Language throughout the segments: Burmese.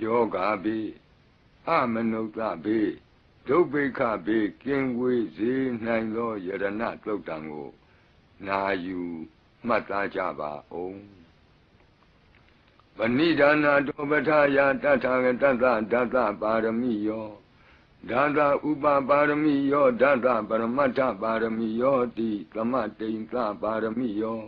ယောဂဘေးအမနုဿဘေးဒုဗ္ဗိခဘေးကင်းဝေးစေနိုင်သောယရဏတုတ်တံကို နာယူမှတ်သားကြပါအောင်ဗဏိဒါနာတောပဋ္ဌာယတထာဂတသဒသပါရမီယောဒါသဥပပါရမီယောဒါသပရမတ္ထပါရမီယောတိသမတိန်သပါရမီယော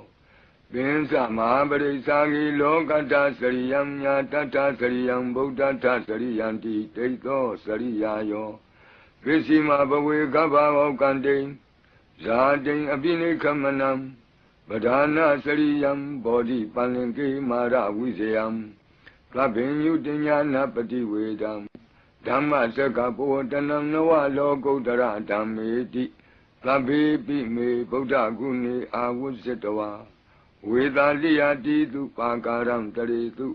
ပင်္စမဟာပရိစ္ဆာဂီလောကတ္တစရိယံညာတတ္ထစရိယံဗုဒ္ဓတ္ထစရိယံတိဒိဋ္ဌောစရိယာယောပစ္စည်းမဘဝေကဗ္ဗဝကံတိဇာတိအပိနိခမနံပဓာနာစရိယံဘောဓိပန္လင်ကေမာရဝိဇယံသဗ္ဗညုတညာနာပတိဝေဒံဓမ္မစကဘောတနံနဝလောကုတ္တရဓမ္မေတိသဗ္ဗေပိမေဗုဒ္ဓဂုဏေအာဝုဇ္ဇတဝါ ဝေသာလိယတိတုပါကာရံတရေတု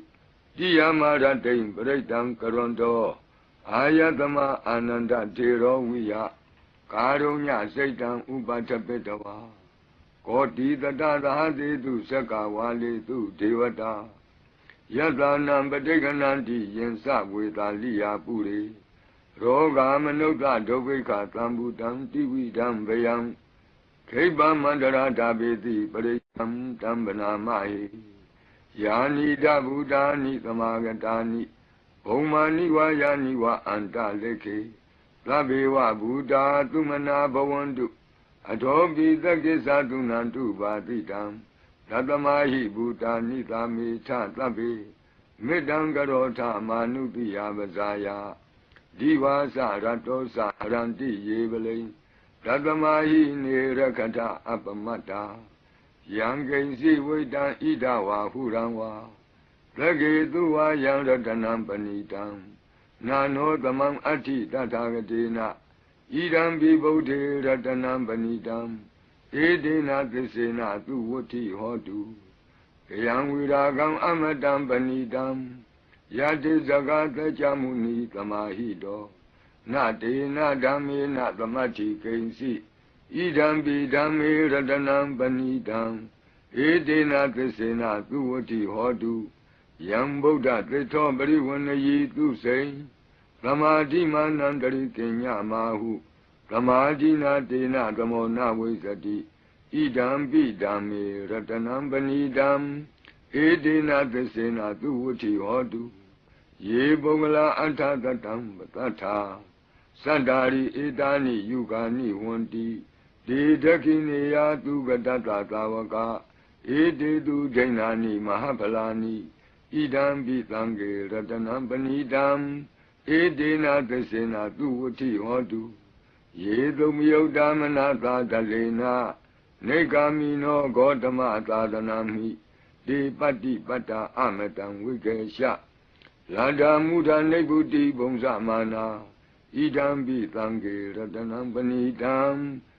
တိယမရတိံပရိတံကရွန်တောအာယတမအာနန္ဒတေရောဝိယကာရုညစိတ်တံဥပထပိတဝါကောတိတတသာသေတုသက္ကဝါလေတုဒေဝတာယတနာပဋိကဏံတိယင်စဝေသာလိယပုရိရောဂာမနုဿဒုဗ္ဗိခသံဘူတံတိဝိတံဗယံခိဗ္ဗမန္တရာဓာပေတိပရိသံ တံဗနာမဟိယာနိဒဗုဒ္ဓာနိသမာဂတာနိဘုံမာနိဝါယာနိဝါအန္တလေခေသဗ္ဗေဝဗုဒ္ဓသုမနာဘဝန္တုအထောပိသကိစ္ဆသုနန္တုပါတိတံသတ္တမဟိဘူတာနိသာမေထသဗ္ဗေမေတ္တံကရောထမာနုတိယပဇာယဒီဝါစရတောစရန္တိယေပလိသတ္တမဟိနေရခထအပမတ္တာ ယံကိဉ္စီဝိတံဣဒဝါဟုရံဝါသကေသူဝါယံရတနံပဏိတံနာနောသမံအဋ္ဌိတထာဂတိနာဣဒံဘိဗုဒ္ဓေရတနံပဏိတံဧဒေနာသစ္စေနာသူဝဋ္ဌိဟောတုကယံဝိရာကံအမတံပဏိတံယတိဇဂသကြမုနိသမာဟိတောနတေနဓမ္မေနသမတ္ထိကိဉ္စီ ဣဒံပိဓမ္မေရတနံပဏိတံဧတေနသစ္စေနာသူဝဋ္ဌိဟောတုယံဗုဒ္ဓသစ္ထောပရိဝဏယီသူစိံသမာဓိမာနံတရိတင်ညမာဟုသမာဓိနာတေနသမောနဝိသတိဣဒံပိဓမ္မေရတနံပဏိတံဧတေနသစ္စေနာသူဝဋ္ဌိဟောတုယေပုဂ္ဂလာအထသတံပတ္ထာသန္တာရိဧတာနိယုဂာနိဝန္တိ ဒေဒခိနေယသူကတတသာဝကဧတေတုဒိဏာနိမဟာဖလာနိဣဒံပိသံဃေရတနံပဏိတံဧတေနသစ္စေနာသူဝတိဟောတုယေတုမယုတ်တမနာသာတလေနာနေဂာမိနောဂေါတမသာသနာမိဒီပတ္တိပတ္တာအမတံဝိကေရှလာဒာမုဒာနိဗ္ဗုတိဘုံဇမာနာဣဒံပိသံဃေရတနံပဏိတံ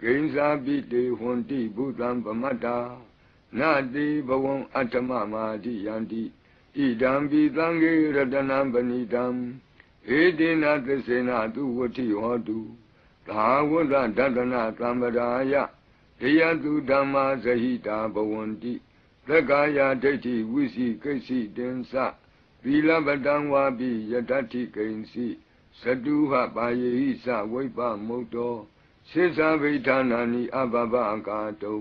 ဂိဉ္စာပိတေဟွန်တိဘုသံပမတ္တာနတိဘဝံအတ္တမမာတိယန္တိဣဒံပိသံဃေရတနံပဏိတံဧတေနသစ္စေနသူဝတိဟောတုသာဝတ္တဒတနာသံပရာယတေယတုဓမ္မာဇဟိတာဘဝန္တိသက္ကာယဒိဋ္ဌိဝိစီကိစီတင်္စသီလပတံဝါပိယတ္ထိကိဉ္စီသတုဟပါယေဟိသဝိပမုတ်တော စိသဗိဌာနာနိအဘဘအကာတုံ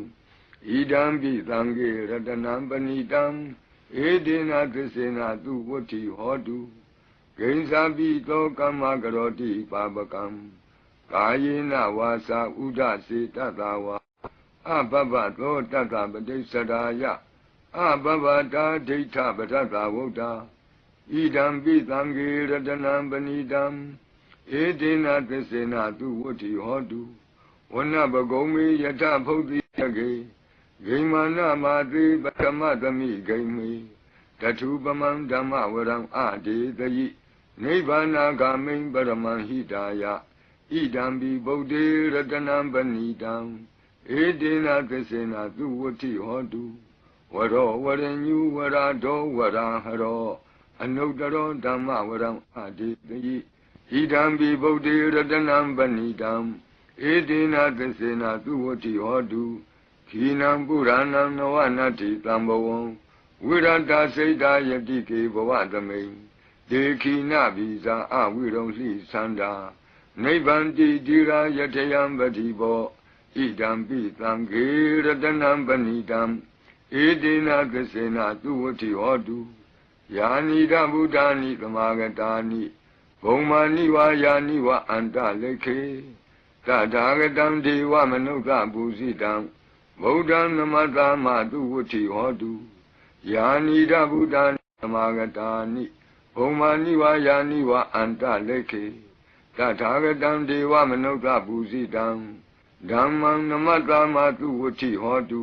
ဣဒံပိသံဃေရတနံပဏိတံဧဒေနသစ္စေနသူဝဋ္ဌိဟောတုဂိဉ္စာပိသောကမ္မကရောတိပါပကံကာယေနဝါစာဥဒစေတတဝါအဘဘသောတတပတိစ္ဆရာယအဘဘတာဒိဋ္ဌပတ္တဝုဒ္ဓဣဒံပိသံဃေရတနံပဏိတံဧတေနသစ္စေနသူဝဋ္ဌိဟောတု ဝနပကုံမေယထဖုတ်တိယကေဂိမာနမာတိပထမသမိဂိမေတထုပမံဓမ္မဝရံအဒေတယိနိဗ္ဗာနာဂမိံပရမံဟိတာယဣဒံဘိဗုဒ္ဓေရတနံပဏိတံဧတေနသစ္စေနသူဝတိဟောတုဝရောဝရညုဝရာဒောဝရာဟရောအနုတ္တရောဓမ္မဝရံအဒေတယိဣဒံဘိဗုဒ္ဓေရတနံပဏိတံ ဧတေနသစ္စေနသူဝတိဟောတုခိနံပုရဏံနဝနတ္တိတံဘဝံဝိရတစိတ်တာယတိကေဘဝသမိန်ဒေခိနဗီဇာအဝိရုံလှိသန္တာနိဗ္ဗန္တိတိရာယတယံပတိဘောဣဒံပိသံဃေရတနံပဏိတံဧတေနသစေနသူဝတိဟောတုယာနိဒဗုဒ္ဓာနိသမာဂတာနိဘုံမာနိဝါယာနိဝအန္တလေခေ သဒါဂတံဒေဝမနုဿပုစိတံဗုဒ္ဓံနမတမသူဝတိဟောတုယာနိဒဗုဒ္ဓာနိသမာဂတာနိဘုံမာနိဝါယာနိဝအန္တလေခေတထာဂတံဒေဝမနုဿပုစိတံဓမ္မံနမတမသူဝတိဟောတု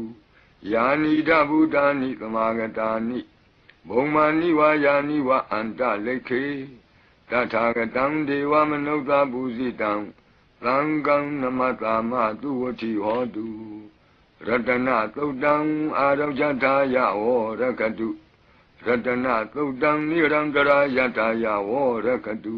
ယာနိဒဗုဒ္ဓာနိသမာဂတာနိဘုံမာနိဝါယာနိဝအန္တလေခေတထာဂတံဒေဝမနုဿပုစိတံ သံဃံနမတမသူဝတိဟောတုရတနာသုတ်တံအာရောဇထာယဝရကတုရတနာသုတ်တံနိရံကရာယထာယဝရကတု